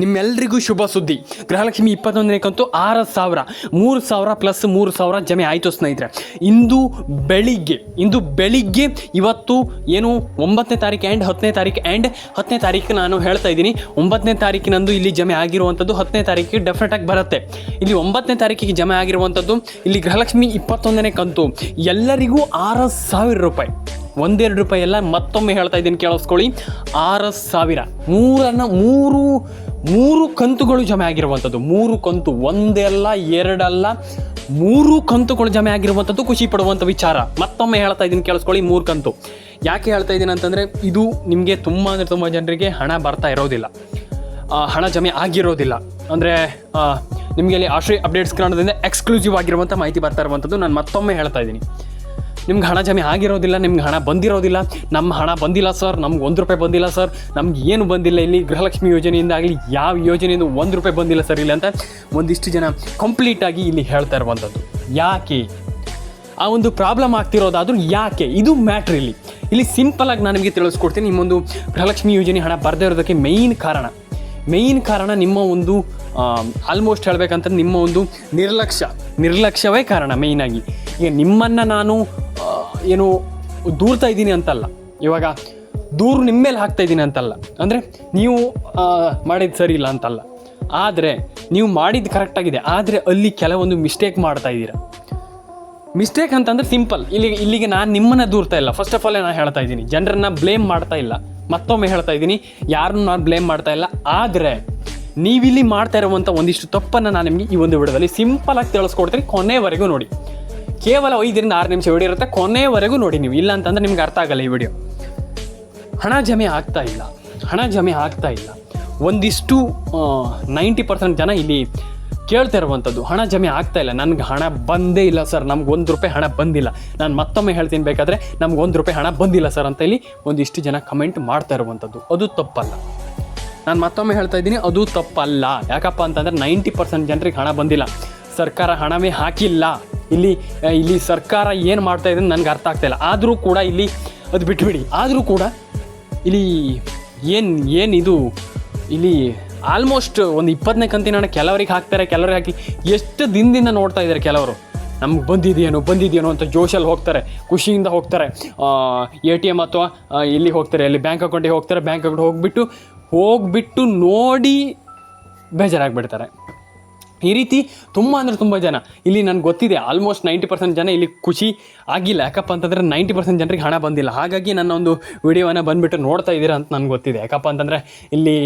ನಿಮ್ಮೆಲ್ರಿಗೂ ಶುಭ ಸುದ್ದಿ. ಗೃಹಲಕ್ಷ್ಮಿ ಇಪ್ಪತ್ತೊಂದನೇ ಕಂತು ಆರು ಸಾವಿರ, ಮೂರು ಸಾವಿರ ಪ್ಲಸ್ ಮೂರು ಸಾವಿರ ಜಮೆ ಆಯಿತು ಸ್ನೇಹಿತರೆ. ಇಂದು ಬೆಳಿಗ್ಗೆ ಇಂದು ಬೆಳಿಗ್ಗೆ ಇವತ್ತು ಏನು ಒಂಬತ್ತನೇ ತಾರೀಕು ಆ್ಯಂಡ್ ಹತ್ತನೇ ತಾರೀಕು ಆ್ಯಂಡ್ ಹತ್ತನೇ ತಾರೀಕು ನಾನು ಹೇಳ್ತಾ ಇದ್ದೀನಿ. ಒಂಬತ್ತನೇ ತಾರೀಕಿನಂದು ಇಲ್ಲಿ ಜಮೆ ಆಗಿರುವಂಥದ್ದು ಹತ್ತನೇ ತಾರೀಕಿಗೆ ಡೆಫಿನೆಟಾಗಿ ಬರುತ್ತೆ. ಇಲ್ಲಿ ಒಂಬತ್ತನೇ ತಾರೀಕಿಗೆ ಜಮೆ ಆಗಿರುವಂಥದ್ದು ಇಲ್ಲಿ ಗೃಹಲಕ್ಷ್ಮಿ ಇಪ್ಪತ್ತೊಂದನೇ ಕಂತು ಎಲ್ಲರಿಗೂ ಆರು ಸಾವಿರ ರೂಪಾಯಿ. ಒಂದೆರಡು ರೂಪಾಯಿ ಎಲ್ಲ ಮತ್ತೊಮ್ಮೆ ಹೇಳ್ತಾ ಇದ್ದೀನಿ ಕೇಳಿಸ್ಕೊಳ್ಳಿ. ಆರು ಸಾವಿರ. ಮೂರನ್ನು ಮೂರು ಮೂರು ಕಂತುಗಳು ಜಮೆ ಆಗಿರುವಂಥದ್ದು. ಮೂರು ಕಂತು, ಒಂದಲ್ಲ, ಎರಡಲ್ಲ, ಮೂರು ಕಂತುಗಳು ಜಮೆ ಆಗಿರುವಂಥದ್ದು ಖುಷಿ ಪಡುವಂಥ ವಿಚಾರ. ಮತ್ತೊಮ್ಮೆ ಹೇಳ್ತಾ ಇದ್ದೀನಿ, ಕೇಳಿಸ್ಕೊಳ್ಳಿ, ಮೂರು ಕಂತು. ಯಾಕೆ ಹೇಳ್ತಾ ಇದ್ದೀನಿ ಅಂತಂದರೆ, ಇದು ನಿಮಗೆ ತುಂಬ ಅಂದರೆ ತುಂಬ ಜನರಿಗೆ ಹಣ ಬರ್ತಾ ಇರೋದಿಲ್ಲ. ಹಣ ಜಮೆ ಆಗಿರೋದಿಲ್ಲ. ಅಂದರೆ ನಿಮಗೆ ಅಲ್ಲಿ ಆಶ್ರಯ ಅಪ್ಡೇಟ್ಸ್ ಕಾರಣದಿಂದ ಎಕ್ಸ್ಕ್ಲೂಸಿವ್ ಆಗಿರುವಂಥ ಮಾಹಿತಿ ಬರ್ತಾ ಇರುವಂಥದ್ದು ನಾನು ಮತ್ತೊಮ್ಮೆ ಹೇಳ್ತಾ ಇದ್ದೀನಿ. ನಿಮ್ಗೆ ಹಣ ಜಮೆ ಆಗಿರೋದಿಲ್ಲ, ನಿಮ್ಗೆ ಹಣ ಬಂದಿರೋದಿಲ್ಲ. ನಮ್ಮ ಹಣ ಬಂದಿಲ್ಲ ಸರ್, ನಮ್ಗೆ ಒಂದು ರೂಪಾಯಿ ಬಂದಿಲ್ಲ ಸರ್. ನಮ್ಗೆ ಏನು ಬಂದಿಲ್ಲ ಇಲ್ಲಿ. ಗೃಹಲಕ್ಷ್ಮಿ ಯೋಜನೆಯಿಂದ ಆಗಲಿ ಯಾವ ಯೋಜನೆಯಿಂದ ಒಂದು ರೂಪಾಯಿ ಬಂದಿಲ್ಲ ಸರ್ ಇಲ್ಲಿ ಅಂತ ಒಂದಿಷ್ಟು ಜನ ಕಂಪ್ಲೀಟಾಗಿ ಇಲ್ಲಿ ಹೇಳ್ತಾ ಇರುವಂಥದ್ದು ಯಾಕೆ? ಆ ಒಂದು ಪ್ರಾಬ್ಲಮ್ ಆಗ್ತಿರೋದಾದ್ರೂ ಯಾಕೆ? ಇದು ಮ್ಯಾಟ್ರ್ ಇಲ್ಲಿ. ಇಲ್ಲಿ ಸಿಂಪಲಾಗಿ ನಾನು ನಿಮಗೆ ತಿಳಿಸ್ಕೊಡ್ತೀನಿ. ನಿಮ್ಮೊಂದು ಗೃಹಲಕ್ಷ್ಮಿ ಯೋಜನೆ ಹಣ ಬರದೇ ಇರೋದಕ್ಕೆ ಮೇಯ್ನ್ ಕಾರಣ. ಮೇಯ್ನ್ ಕಾರಣ ನಿಮ್ಮ ಒಂದು ಆಲ್ಮೋಸ್ಟ್ ಹೇಳಬೇಕಂತ ನಿಮ್ಮ ಒಂದು ನಿರ್ಲಕ್ಷ್ಯ. ನಿರ್ಲಕ್ಷ್ಯವೇ ಕಾರಣ ಮೇಯ್ನಾಗಿ ಈಗ ನಿಮ್ಮನ್ನು ನಾನು ಏನು ದೂರ್ತಾ ಇದ್ದೀನಿ ಅಂತಲ್ಲ. ಇವಾಗ ದೂರು ನಿಮ್ಮ ಮೇಲೆ ಹಾಕ್ತಾ ಇದ್ದೀನಿ ಅಂತಲ್ಲ. ಅಂದರೆ ನೀವು ಮಾಡಿದ್ದು ಸರಿ ಇಲ್ಲ ಅಂತಲ್ಲ. ಆದರೆ ನೀವು ಮಾಡಿದ್ದು ಕರೆಕ್ಟಾಗಿದೆ ಆದರೆ ಅಲ್ಲಿ ಕೆಲವೊಂದು ಮಿಸ್ಟೇಕ್ ಮಾಡ್ತಾ ಇದ್ದೀರಾ. ಮಿಸ್ಟೇಕ್ ಅಂತಂದ್ರೆ ಸಿಂಪಲ್ ಇಲ್ಲಿಗೆ ಇಲ್ಲಿಗೆ ನಾನು ನಿಮ್ಮನ್ನ ದೂರ್ತಾ ಇಲ್ಲ. ಫಸ್ಟ್ ಆಫ್ ಆಲ್ ನಾನು ಹೇಳ್ತಾ ಇದ್ದೀನಿ? ಜನರನ್ನ ಬ್ಲೇಮ್ ಮಾಡ್ತಾ ಇಲ್ಲ. ಮತ್ತೊಮ್ಮೆ ಹೇಳ್ತಾ ಇದ್ದೀನಿ, ಯಾರನ್ನು ನಾನು ಬ್ಲೇಮ್ ಮಾಡ್ತಾ ಇಲ್ಲ. ಆದರೆ ನೀವಿಲ್ಲಿ ಮಾಡ್ತಾ ಇರುವಂಥ ಒಂದಿಷ್ಟು ತಪ್ಪನ್ನು ನಾನು ನಿಮಗೆ ಈ ಒಂದು ವಿಡಿಯೋದಲ್ಲಿ ಸಿಂಪಲ್ ಆಗಿ ತಿಳಿಸ್ಕೊಡ್ತೀನಿ. ಕೊನೆವರೆಗೂ ನೋಡಿ. ಕೇವಲ ಐದರಿಂದ ಆರು ನಿಮಿಷ ವಿಡಿಯೋ ಇರುತ್ತೆ. ಕೊನೆವರೆಗೂ ನೋಡಿ ನೀವು. ಇಲ್ಲ ಅಂತಂದ್ರೆ ನಿಮ್ಗೆ ಅರ್ಥ ಆಗಲ್ಲ ಈ ವಿಡಿಯೋ. ಹಣ ಜಮೆ ಆಗ್ತಾ ಇಲ್ಲ. ಹಣ ಜಮೆ ಆಗ್ತಾ ಇಲ್ಲ. ಒಂದಿಷ್ಟು ನೈಂಟಿ ಪರ್ಸೆಂಟ್ ಜನ ಇಲ್ಲಿ ಕೇಳ್ತಾ ಇರುವಂಥದ್ದು. ಹಣ ಜಮೆ ಆಗ್ತಾ ಇಲ್ಲ. ನನಗೆ ಹಣ ಬಂದೇ ಇಲ್ಲ ಸರ್. ನಮ್ಗೆ ಒಂದು ರೂಪಾಯಿ ಹಣ ಬಂದಿಲ್ಲ. ನಾನು ಮತ್ತೊಮ್ಮೆ ಹೇಳ್ತೀನಿ ಬೇಕಾದರೆ ನಮ್ಗೆ ಒಂದು ರೂಪಾಯಿ ಹಣ ಬಂದಿಲ್ಲ ಸರ್ ಅಂತ ಇಲ್ಲಿ ಒಂದಿಷ್ಟು ಜನ ಕಮೆಂಟ್ ಮಾಡ್ತಾ ಇರುವಂಥದ್ದು. ಅದು ತಪ್ಪಲ್ಲ. ನಾನು ಮತ್ತೊಮ್ಮೆ ಹೇಳ್ತಾ ಇದ್ದೀನಿ, ಅದು ತಪ್ಪಲ್ಲ. ಯಾಕಪ್ಪ ಅಂತಂದರೆ ನೈಂಟಿ ಪರ್ಸೆಂಟ್ ಜನರಿಗೆ ಹಣ ಬಂದಿಲ್ಲ. ಸರ್ಕಾರ ಹಣವೇ ಹಾಕಿಲ್ಲ. ಇಲ್ಲಿ ಇಲ್ಲಿ ಸರ್ಕಾರ ಏನು ಮಾಡ್ತಾ ಇದೆ ನನಗೆ ಅರ್ಥ ಆಗ್ತಾಯಿಲ್ಲ ಆದರೂ ಕೂಡ ಇಲ್ಲಿ, ಅದು ಬಿಟ್ಬಿಡಿ. ಆದರೂ ಕೂಡ ಇಲ್ಲಿ ಏನು ಏನು ಇದು? ಇಲ್ಲಿ ಆಲ್ಮೋಸ್ಟ್ ಒಂದು ಇಪ್ಪತ್ತನೇ ಕಂತಿನ ಕೆಲವರಿಗೆ ಹಾಕ್ತಾರೆ, ಕೆಲವರಿಗೆ ಹಾಕಿ ಎಷ್ಟು ದಿನದಿಂದ ನೋಡ್ತಾ ಇದ್ದಾರೆ ಕೆಲವರು? ನಮ್ಗೆ ಬಂದಿದೆಯೇನೋ ಬಂದಿದೆಯೇನೋ ಅಂತ ಜೋಶಲ್ಲಿ ಹೋಗ್ತಾರೆ, ಖುಷಿಯಿಂದ ಹೋಗ್ತಾರೆ. ಎ ಟಿ ಎಂ ಅಥವಾ ಇಲ್ಲಿ ಹೋಗ್ತಾರೆ ಅಲ್ಲಿ ಬ್ಯಾಂಕ್ ಅಕೌಂಟಿಗೆ ಹೋಗ್ತಾರೆ, ಬ್ಯಾಂಕ್ ಅಕೌಂಟ್ ಹೋಗ್ಬಿಟ್ಟು ಹೋಗ್ಬಿಟ್ಟು ನೋಡಿ ಬೇಜಾರಾಗ್ಬಿಡ್ತಾರೆ. ಈ ರೀತಿ ತುಂಬ ಅಂದರೆ ತುಂಬ ಜನ. ಇಲ್ಲಿ ನನಗೆ ಗೊತ್ತಿದೆ ಆಲ್ಮೋಸ್ಟ್ ನೈಂಟಿ ಪರ್ಸೆಂಟ್ ಜನ ಇಲ್ಲಿ ಖುಷಿ ಆಗಿಲ್ಲ. ಯಾಕಪ್ಪ ಅಂತಂದರೆ ನೈಂಟಿ ಪರ್ಸೆಂಟ್ ಜನರಿಗೆ ಹಣ ಬಂದಿಲ್ಲ. ಹಾಗಾಗಿ ನನ್ನ ಒಂದು ವಿಡಿಯೋವನ್ನು ಬಂದುಬಿಟ್ಟು ನೋಡ್ತಾ ಇದ್ದೀರಾ ಅಂತ ನನಗೆ ಗೊತ್ತಿದೆ. ಯಾಕಪ್ಪ ಅಂತಂದರೆ ಇಲ್ಲಿ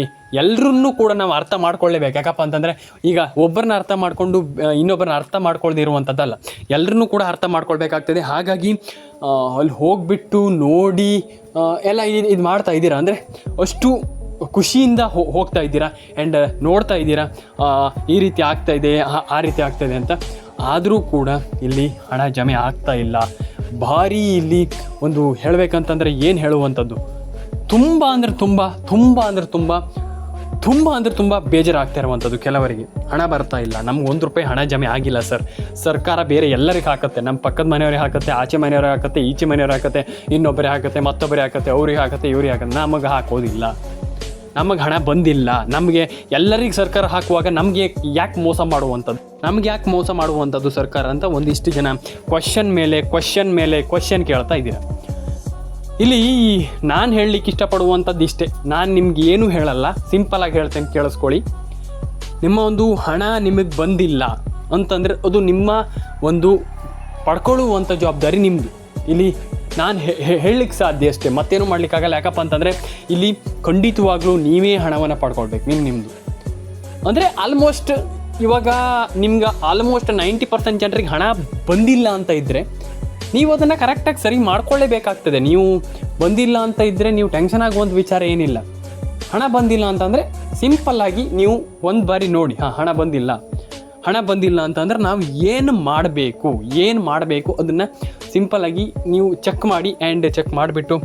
ಎಲ್ಲರನ್ನೂ ಕೂಡ ನಾವು ಅರ್ಥ ಮಾಡ್ಕೊಳ್ಳೇಬೇಕು ಯಾಕಪ್ಪ ಅಂತಂದರೆ ಈಗ ಒಬ್ಬರನ್ನ ಅರ್ಥ ಮಾಡಿಕೊಂಡು ಇನ್ನೊಬ್ಬರನ್ನ ಅರ್ಥ ಮಾಡ್ಕೊಳ್ದಿರುವಂಥದ್ದಲ್ಲ ಎಲ್ಲರನ್ನೂ ಕೂಡ ಅರ್ಥ ಮಾಡ್ಕೊಳ್ಬೇಕಾಗ್ತದೆ. ಹಾಗಾಗಿ ಅಲ್ಲಿ ಹೋಗಿಬಿಟ್ಟು ನೋಡಿ ಎಲ್ಲ ಇದು ಮಾಡ್ತಾ ಇದ್ದೀರಾ ಅಂದರೆ ಅಷ್ಟು ಖುಷಿಯಿಂದ ಹೋಗ್ತಾ ಇದ್ದೀರಾ? ಆ್ಯಂಡ್ ನೋಡ್ತಾ ಇದ್ದೀರಾ? ಈ ರೀತಿ ಆಗ್ತಾ ಇದೆ, ಆ- ಆ ರೀತಿ ಆಗ್ತಾ ಇದೆ ಅಂತ. ಆದರೂ ಕೂಡ ಇಲ್ಲಿ ಹಣ ಜಮೆ ಆಗ್ತಾ ಇಲ್ಲ. ಭಾರಿ ಇಲ್ಲಿ ಒಂದು ಹೇಳಬೇಕಂತಂದರೆ ಏನು ಹೇಳುವಂಥದ್ದು? ತುಂಬ ಅಂದರೆ ತುಂಬ ತುಂಬ ಅಂದರೆ ತುಂಬ ತುಂಬ ಅಂದರೆ ತುಂಬ ಬೇಜಾರಾಗ್ತಾ ಇರುವಂಥದ್ದು ಕೆಲವರಿಗೆ. ಹಣ ಬರ್ತಾ ಇಲ್ಲ. ನಮ್ಗೆ ಒಂದು ರೂಪಾಯಿ ಹಣ ಜಮೆ ಆಗಿಲ್ಲ, ಸರ್. ಸರ್ಕಾರ ಬೇರೆ ಎಲ್ಲರಿಗೆ ಹಾಕುತ್ತೆ. ನಮ್ಮ ಪಕ್ಕದ ಮನೆಯವ್ರಿಗೆ ಹಾಕುತ್ತೆ, ಆಚೆ ಮನೆಯವ್ರಿಗೆ ಹಾಕುತ್ತೆ, ಈಚೆ ಮನೆಯವ್ರಿಗೆ ಹಾಕತ್ತೆ ಇನ್ನೊಬ್ಬರೇ ಹಾಕುತ್ತೆ ಮತ್ತೊಬ್ಬರೇ ಹಾಕುತ್ತೆ, ಅವ್ರಿಗೆ ಹಾಕುತ್ತೆ, ಇವ್ರಿಗೆ ಹಾಕತ್ತೆ. ನಮಗೆ ಹಾಕೋದಿಲ್ಲ. ನಮಗೆ ಹಣ ಬಂದಿಲ್ಲ. ನಮಗೆ ಎಲ್ಲರಿಗೆ ಸರ್ಕಾರ ಹಾಕುವಾಗ ನಮಗೆ ಯಾಕೆ ಮೋಸ ಮಾಡುವಂಥದ್ದು? ನಮ್ಗೆ ಯಾಕೆ ಮೋಸ ಮಾಡುವಂಥದ್ದು ಸರ್ಕಾರ ಅಂತ ಒಂದಿಷ್ಟು ಜನ ಕ್ವಶನ್ ಮೇಲೆ ಕ್ವಶನ್ ಮೇಲೆ ಕ್ವಶನ್ ಕೇಳ್ತಾ ಇದ್ದೀರಾ? ಇಲ್ಲಿ ನಾನು ಹೇಳಲಿಕ್ಕೆ ಇಷ್ಟಪಡುವಂಥದ್ದು ಇಷ್ಟೇ. ನಾನು ನಿಮ್ಗೆ ಏನೂ ಹೇಳಲ್ಲ. ಸಿಂಪಲಾಗಿ ಹೇಳ್ತೇನೆ, ಕೇಳಿಸ್ಕೊಳ್ಳಿ. ನಿಮ್ಮ ಒಂದು ಹಣ ನಿಮಗೆ ಬಂದಿಲ್ಲ ಅಂತಂದರೆ ಅದು ನಿಮ್ಮ ಒಂದು ಪಡ್ಕೊಳ್ಳುವಂಥ ಜವಾಬ್ದಾರಿ ನಿಮ್ಮದು ಇಲ್ಲಿ ನಾನು ಹೇಳಲಿಕ್ಕೆ ಸಾಧ್ಯ ಅಷ್ಟೇ. ಮತ್ತೇನು ಮಾಡಲಿಕ್ಕಾಗಲ್ಲ ಯಾಕಪ್ಪ ಅಂತಂದರೆ ಇಲ್ಲಿ ಖಂಡಿತವಾಗ್ಲೂ ನೀವೇ ಹಣವನ್ನು ಪಡ್ಕೊಳ್ಬೇಕು ನಿಮ್ಮ ನಿಮ್ಮದು ಅಂದರೆ ಆಲ್ಮೋಸ್ಟ್ ಇವಾಗ ನಿಮ್ಗೆ ಆಲ್ಮೋಸ್ಟ್ ನೈಂಟಿ ಪರ್ಸೆಂಟ್ ಜನರಿಗೆ ಹಣ ಬಂದಿಲ್ಲ ಅಂತ ಇದ್ದರೆ ನೀವು ಅದನ್ನು ಕರೆಕ್ಟಾಗಿ ಸರಿ ಮಾಡ್ಕೊಳ್ಳೇಬೇಕಾಗ್ತದೆ. ನೀವು ಬಂದಿಲ್ಲ ಅಂತ ಇದ್ದರೆ ನೀವು ಟೆನ್ಷನ್ ಆಗುವಂಥ ವಿಚಾರ ಏನಿಲ್ಲ. ಹಣ ಬಂದಿಲ್ಲ ಅಂತಂದರೆ ಸಿಂಪಲ್ಲಾಗಿ ನೀವು ಒಂದು ಬಾರಿ ನೋಡಿ, ಹಾಂ, ಹಣ ಬಂದಿಲ್ಲ. ಹಣ ಬಂದಿಲ್ಲ ಅಂತಂದ್ರೆ ನಾವು ಏನು ಮಾಡಬೇಕು ಏನು ಮಾಡಬೇಕು ಅದನ್ನು ಸಿಂಪಲ್ಲಾಗಿ ನೀವು ಚೆಕ್ ಮಾಡಿ ಆ್ಯಂಡ್ ಚೆಕ್ ಮಾಡಿಬಿಟ್ಟು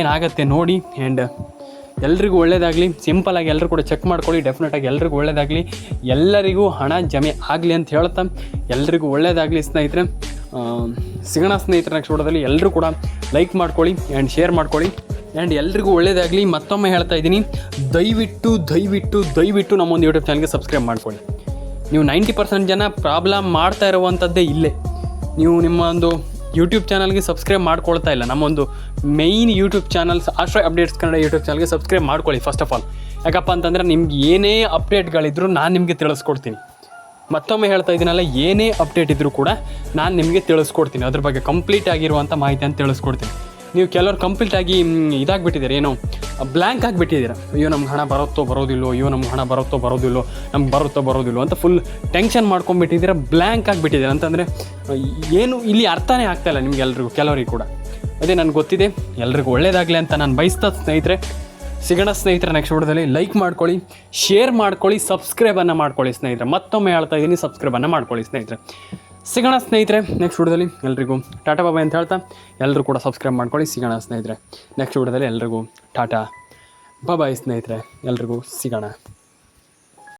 ಏನಾಗುತ್ತೆ ನೋಡಿ ಆ್ಯಂಡ್ ಎಲ್ರಿಗೂ ಒಳ್ಳೇದಾಗಲಿ. ಸಿಂಪಲಾಗಿ ಎಲ್ಲರೂ ಕೂಡ ಚೆಕ್ ಮಾಡ್ಕೊಳ್ಳಿ. ಡೆಫಿನೆಟಾಗಿ ಎಲ್ರಿಗೂ ಒಳ್ಳೇದಾಗಲಿ. ಎಲ್ಲರಿಗೂ ಹಣ ಜಮೆ ಆಗಲಿ ಅಂತ ಹೇಳ್ತಾ. ಎಲ್ರಿಗೂ ಒಳ್ಳೇದಾಗಲಿ ಸ್ನೇಹಿತರೆ. ಸಿಗಣ ಸ್ನೇಹಿತರ ನೆಕ್ಸ್ಟ್ ಎಲ್ಲರೂ ಕೂಡ ಲೈಕ್ ಮಾಡ್ಕೊಳ್ಳಿ ಆ್ಯಂಡ್ ಶೇರ್ ಮಾಡ್ಕೊಳ್ಳಿ. ಆ್ಯಂಡ್ ಎಲ್ರಿಗೂ ಒಳ್ಳೆಯದಾಗಲಿ ಮತ್ತೊಮ್ಮೆ ಹೇಳ್ತಾ ಇದ್ದೀನಿ. ದಯವಿಟ್ಟು ದಯವಿಟ್ಟು ದಯವಿಟ್ಟು ನಮ್ಮೊಂದು ಯೂಟ್ಯೂಬ್ ಚಾನಲ್ಗೆ ಸಬ್ಸ್ಕ್ರೈಬ್ ಮಾಡ್ಕೊಳ್ಳಿ. ನೀವು ನೈಂಟಿ ಪರ್ಸೆಂಟ್ ಜನ ಪ್ರಾಬ್ಲಮ್ ಮಾಡ್ತಾ ಇರುವಂಥದ್ದೇ ಇಲ್ಲೇ. ನೀವು ನಿಮ್ಮ ಒಂದು ಯೂಟ್ಯೂಬ್ ಚಾನಲ್ಗೆ ಸಬ್ಸ್ಕ್ರೈಬ್ ಮಾಡ್ಕೊಳ್ತಾ ಇಲ್ಲ. ನಮ್ಮೊಂದು main YouTube channels Ashraya updates Kannada YouTube ಚಾನಲ್ಗೆ ಸಬ್ಸ್ಕ್ರೈಬ್ ಮಾಡ್ಕೊಳ್ಳಿ ಫಸ್ಟ್ ಆಫ್ ಆಲ್ ಯಾಕಪ್ಪ ಅಂತಂದರೆ ನಿಮ್ಗೆ ಏನೇ ಅಪ್ಡೇಟ್ಗಳಿದ್ರೂ ನಾನು ನಿಮಗೆ ತಿಳಿಸ್ಕೊಡ್ತೀನಿ. ಮತ್ತೊಮ್ಮೆ ಹೇಳ್ತಾ ಇದ್ದೀನಲ್ಲ, ಏನೇ ಅಪ್ಡೇಟ್ ಇದ್ದರೂ ಕೂಡ ನಾನು ನಿಮಗೆ ತಿಳಿಸ್ಕೊಡ್ತೀನಿ. ಅದ್ರ ಬಗ್ಗೆ ಕಂಪ್ಲೀಟ್ ಆಗಿರುವಂಥ ಮಾಹಿತಿ ಅಂತ ತಿಳಿಸ್ಕೊಡ್ತೀನಿ. ನೀವು ಕೆಲವರು ಕಂಪ್ಲೀಟ್ ಆಗಿ ಇದಾಗ್ಬಿಟ್ಟಿದ್ದೀರಾ, ಏನೋ ಬ್ಲ್ಯಾಂಕ್ ಆಗಿಬಿಟ್ಟಿದ್ದೀರ. ಅಯ್ಯೋ, ನಮ್ಗೆ ಹಣ ಬರುತ್ತೋ ಬರೋದಿಲ್ಲೋ, ಅಯ್ಯೋ, ನಮ್ಗೆ ಹಣ ಬರುತ್ತೋ ಬರೋದಿಲ್ಲೋ, ನಮ್ಗೆ ಬರುತ್ತೋ ಬರೋದಿಲ್ಲೋ ಅಂತ ಫುಲ್ ಟೆನ್ಷನ್ ಮಾಡ್ಕೊಂಡ್ಬಿಟ್ಟಿದ್ದೀರ ಬ್ಲ್ಯಾಂಕ್ ಆಗಿಬಿಟ್ಟಿದ್ದೀರ. ಅಂತಂದರೆ, ಏನು ಇಲ್ಲಿ ಅರ್ಥನೇ ಆಗ್ತಾಯಿಲ್ಲ ನಿಮ್ಗೆ ಎಲ್ರಿಗೂ ಕೆಲವರಿಗೆ ಕೂಡ. ಅದೇ ನನಗೆ ಗೊತ್ತಿದೆ, ಎಲ್ರಿಗೂ ಒಳ್ಳೇದಾಗಲಿ ಅಂತ ನಾನು ಬಯಸ್ತಾ ಸ್ನೇಹಿತರೆ. ಸಿಗೋಣ ಸ್ನೇಹಿತರೆ ನೆಕ್ಸ್ಟ್ ವಿಡಿಯೋದಲ್ಲಿ. ಲೈಕ್ ಮಾಡ್ಕೊಳ್ಳಿ ಶೇರ್ ಮಾಡ್ಕೊಳ್ಳಿ ಸಬ್ಸ್ಕ್ರೈಬನ್ನು ಮಾಡ್ಕೊಳ್ಳಿ ಸ್ನೇಹಿತರೆ. ಮತ್ತೊಮ್ಮೆ ಹೇಳ್ತಾ ಇದ್ದೀನಿ ಸಬ್ಸ್ಕ್ರೈಬನ್ನು ಮಾಡ್ಕೊಳ್ಳಿ ಸ್ನೇಹಿತರೆ. ಸಿಗೋಣ ಸ್ನೇಹಿತರೆ ನೆಕ್ಸ್ಟ್ ವಿಡಿಯೋದಲ್ಲಿ ಎಲ್ರಿಗೂ ಟಾಟಾ ಬಾಬಾ ಅಂತ ಹೇಳ್ತಾ ಎಲ್ಲರೂ ಕೂಡ ಸಬ್ಸ್ಕ್ರೈಬ್ ಮಾಡ್ಕೊಳ್ಳಿ, ಸಿಗೋಣ ಸ್ನೇಹಿತರೆ. ನೆಕ್ಸ್ಟ್ ವಿಡಿಯೋದಲ್ಲಿ ಎಲ್ರಿಗೂ ಟಾಟಾ ಬಾಬಾಯ್ ಸ್ನೇಹಿತರೆ, ಎಲ್ರಿಗೂ ಸಿಗೋಣ.